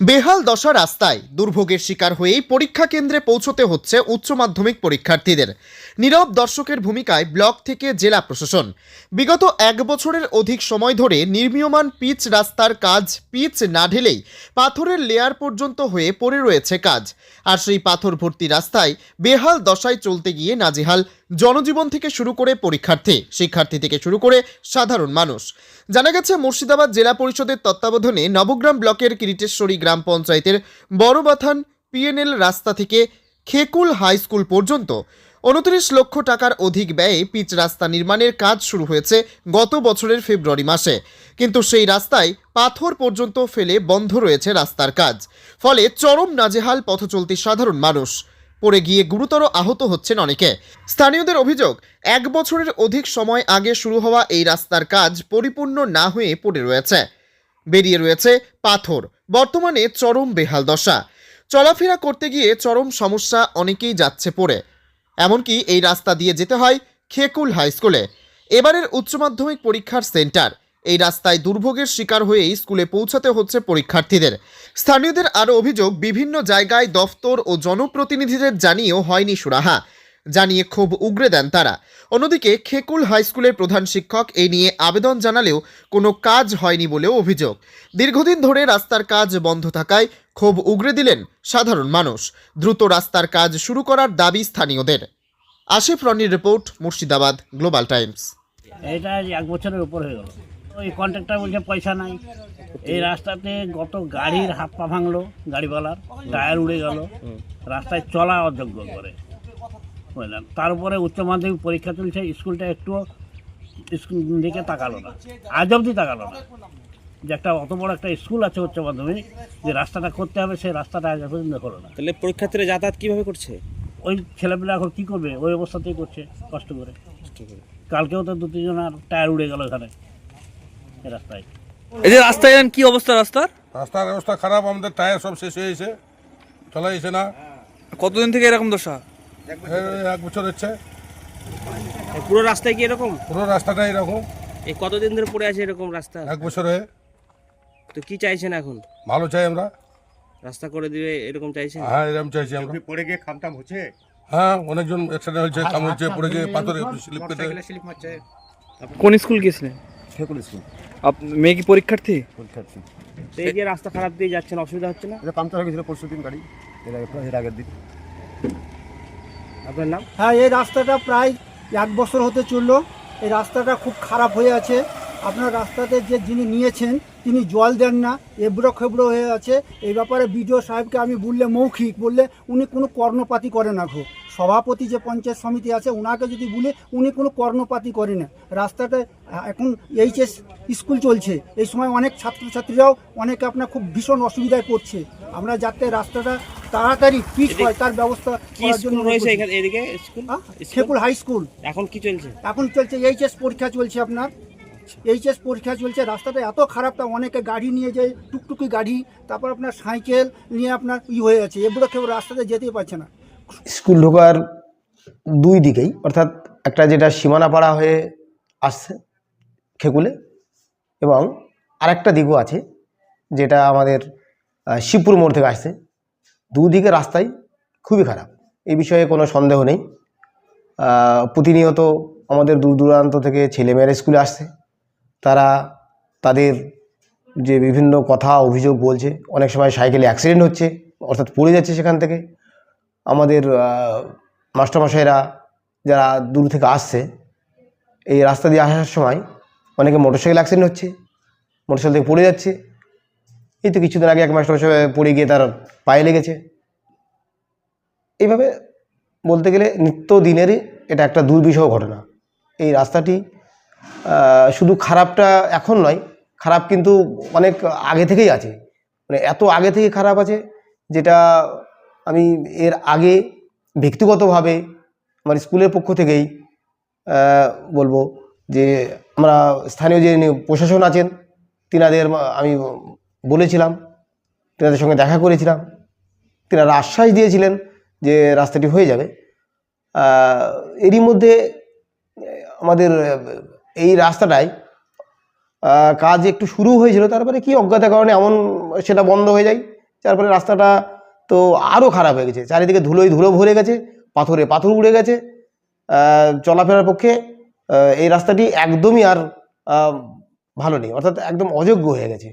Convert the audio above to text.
বেহাল দশা রাস্তায় দুর্ভোগের শিকার হয়েই পরীক্ষা কেন্দ্রে পৌঁছতে হচ্ছে উচ্চ মাধ্যমিক পরীক্ষার্থীদের। নীরব দর্শকের ভূমিকায় ব্লক থেকে জেলা প্রশাসন। বিগত এক বছরের অধিক সময় ধরে নির্মীয়মান পিচ রাস্তার কাজ পিচ না ঢেলেই পাথরের লেয়ার পর্যন্ত হয়ে পড়ে রয়েছে কাজ। আর সেই পাথর ভর্তি রাস্তায় বেহাল দশায় চলতে গিয়ে নাজেহাল জনজীবন থেকে শুরু করে পরীক্ষার্থী, শিক্ষার্থী থেকে শুরু করে সাধারণ মানুষ। জানা গেছে, মুর্শিদাবাদ জেলা পরিষদের তত্ত্বাবধানে নবগ্রাম ব্লকের কিরিটেশ্বরী গ্রাম পঞ্চায়েতের বড়বাথান পিএনএল রাস্তা থেকে খেকুল হাই স্কুল পর্যন্ত উনত্রিশ লক্ষ টাকার অধিক ব্যয়ে পিচ রাস্তা নির্মাণের কাজ শুরু হয়েছে গত বছরের ফেব্রুয়ারি মাসে। কিন্তু সেই রাস্তায় পাথর পর্যন্ত ফেলে বন্ধ রয়েছে রাস্তার কাজ। ফলে চরম নাজেহাল পথ পথচলতি সাধারণ মানুষ। পড়ে গিয়ে গুরুতর আহত হচ্ছেন অনেকে। স্থানীয়দের অভিযোগ, এক বছরের অধিক সময় আগে শুরু হওয়া এই রাস্তার কাজ পরিপূর্ণ না হয়ে পড়ে রয়েছে। বেরিয়ে রয়েছে পাথর, বর্তমানে চরম বেহাল দশা। চলাফেরা করতে গিয়ে চরম সমস্যা অনেকেই যাচ্ছে পড়ে। এমনকি এই রাস্তা দিয়ে যেতে হয় খেকুল হাই স্কুলে। এবারের উচ্চ মাধ্যমিক পরীক্ষার সেন্টার। এই রাস্তায় দুর্ভোগের শিকার হয়েই স্কুলে পৌঁছাতে হচ্ছে পরীক্ষার্থীদের। স্থানীয়দের আরও অভিযোগ, বিভিন্ন জায়গায় দফতর ও জনপ্রতিনিধিদের জানিয়েও হয়নি সুরাহা। জানিয়ে ক্ষোভ উগরে দেন তারা। অন্যদিকে খেকুল হাই স্কুলের প্রধান শিক্ষক এই নিয়ে আবেদন জানালেও কোনো কাজ হয়নি বলেও অভিযোগ। দীর্ঘদিন ধরে রাস্তার কাজ বন্ধ থাকায় ক্ষোভ উগরে দিলেন সাধারণ মানুষ। দ্রুত রাস্তার কাজ শুরু করার দাবি স্থানীয়দের। আশিফ রনির রিপোর্ট, মুর্শিদাবাদ, গ্লোবাল টাইমস। এটা এক বছরের উপর হয়ে গেল। ওই কন্ট্রাক্টর বলছে পয়সা নাই। এই রাস্তাতে গত গাড়ির হাত পা ভাঙলো গাড়িওয়ালার টায়ার উড়ে গেল। রাস্তায় চলা অযোগ্য করে। বুঝলেন? তারপরে উচ্চ মাধ্যমিক পরীক্ষা চলছে স্কুলটা একটুও স্কুল দিকে তাকালো না। আজ অবধি তাকালো না। যে একটা অত বড় একটা স্কুল আছে উচ্চ মাধ্যমিক যে রাস্তাটা করতে হবে সেই রাস্তাটা আজ পর্যন্ত হলো না। তাহলে পরীক্ষার্থীরা যাতায়াত কীভাবে করছে? ওই ছেলেপেলে এখন কী করবে? ওই অবস্থাতেই করছে কষ্ট করে। কালকেও তো দু তিনজন আর টায়ার উড়ে গেল এখানে। রাস্তায়। এই যে রাস্তায় কি অবস্থা রাস্তার? রাস্তার অবস্থা খারাপ আমাদের টায়ার সব শেষ হয়েছে চলা যাচ্ছে না। কতদিন থেকে এরকম দশা? এক বছর হচ্ছে। পুরো রাস্তায় কি এরকম? পুরো রাস্তাটা এরকম। এই কতদিন ধরে পড়ে আছে এরকম রাস্তা? এক বছর হয়ে। তো কি চাইছেন এখন? ভালো চাই আমরা। রাস্তা করে দিবে এরকম চাইছেন? হ্যাঁ এরকম চাইছি আমরা। পড়ে গিয়ে খামটাম হচ্ছে? হ্যাঁ অনেকজন অ্যাক্সিডেন্ট হয়েছে কাম হচ্ছে পড়ে গিয়ে পাথরে স্লিপ কেটে কোন স্কুল গেছিলেন ঠেকুল স্কুল মেয়ে কি পরীক্ষার্থী? পরীক্ষার্থী। তো এই যে রাস্তা খারাপ দিয়ে যাচ্ছেন অসুবিধা হচ্ছে না? এটা পাংচার হয়ে গেছিল পরশু দিন গাড়ি। এর আগে এর আগের দিন। আপনার নাম? হ্যাঁ এই রাস্তাটা প্রায় এক বছর হতে চলল। এই রাস্তাটা খুব খারাপ হয়ে আছে। আপনার রাস্তাতে যে যিনি নিয়েছেন তিনি জল দেন না এবড়ো খেবড়ো হয়ে আছে। এই ব্যাপারে বিডিও সাহেবকে আমি বললে মৌখিক বললে উনি কোনো কর্ণপাতি করে না গো। সভাপতি যে পঞ্চায়েত সমিতি আছে ওনাকে যদি বলে উনি কোনো কর্ণপাতি করে না। রাস্তাটা আহ, এখন এইচএস স্কুল চলছে। এই সময় অনেক ছাত্রছাত্রীরাও অনেকে আপনার খুব ভীষণ অসুবিধায় পড়ছে। আমরা যাতে রাস্তাটা তাড়াতাড়ি পিচ হয় তার ব্যবস্থা করার জন্য রয়েছে বলছি। এখানে? এদিকে স্কুল? খেপুর high school. এখন কি চলছে? এখন চলছে এইচএস পরীক্ষা চলছে আপনার। এইচএস পরীক্ষা চলছে রাস্তাটা এত খারাপ তা অনেকে গাড়ি নিয়ে যায় টুকটুকি গাড়ি তারপর আপনার সাইকেল নিয়ে আপনার ই হয়ে আছে এগুলো কেউ রাস্তাতে যেতেই পারছে না। স্কুল ঢোকার দুই দিকেই অর্থাৎ একটা যেটা সীমানা পাড়া হয়ে আসছে খেকুলে এবং আরেকটা দিকও আছে যেটা আমাদের শিবপুর মোড় থেকে আসছে। দুদিকে রাস্তাই খুবই খারাপ এই বিষয়ে কোনো সন্দেহ নেই। প্রতিনিয়ত আমাদের দূর দূরান্ত থেকে ছেলেমেয়েরা স্কুলে আসছে। তারা তাদের যে বিভিন্ন কথা, অভিযোগ বলছে। অনেক সময় সাইকেলে অ্যাক্সিডেন্ট হচ্ছে, অর্থাৎ পড়ে যাচ্ছে সেখান থেকে। আমাদের মাস্টারমশাইরা যারা দূর থেকে আসছে, এই রাস্তা দিয়ে আসার সময় অনেকে মোটরসাইকেল অ্যাক্সিডেন্ট হচ্ছে মোটরসাইকেল থেকে পড়ে যাচ্ছে। এই তো কিছুদিন আগে এক মাস্টারমশাই পড়ে গিয়ে তার পায়ে লেগেছে। এইভাবে বলতে গেলে নিত্য দিনেরই এটা একটা দুর্বিষহ ঘটনা। এই রাস্তাটি শুধু খারাপটা এখন নয়, খারাপ কিন্তু অনেক আগে থেকেই আছে। মানে এত আগে থেকে খারাপ আছে যেটা আমি এর আগে ব্যক্তিগতভাবে আমার স্কুলের পক্ষ থেকেই বলব যে আমরা স্থানীয় যে প্রশাসন আছেন, তিনাদের আমি বলেছিলাম, তিনাদের সঙ্গে দেখা করেছিলাম। তিনারা আশ্বাস দিয়েছিলেন যে রাস্তাটি হয়ে যাবে। এরই মধ্যে আমাদের এই রাস্তাটায় কাজ একটু শুরু হয়েছিল, তারপরে কি অজ্ঞাতের কারণে এমন সেটা বন্ধ হয়ে যায়। তারপরে রাস্তাটা তো আরও খারাপ হয়ে গেছে, চারিদিকে ধুলোই ধুলো ভরে গেছে, পাথরে পাথর উড়ে গেছে। চলাফেরার পক্ষে এই রাস্তাটি একদমই আর ভালো নেই, অর্থাৎ একদম অযোগ্য হয়ে গেছে।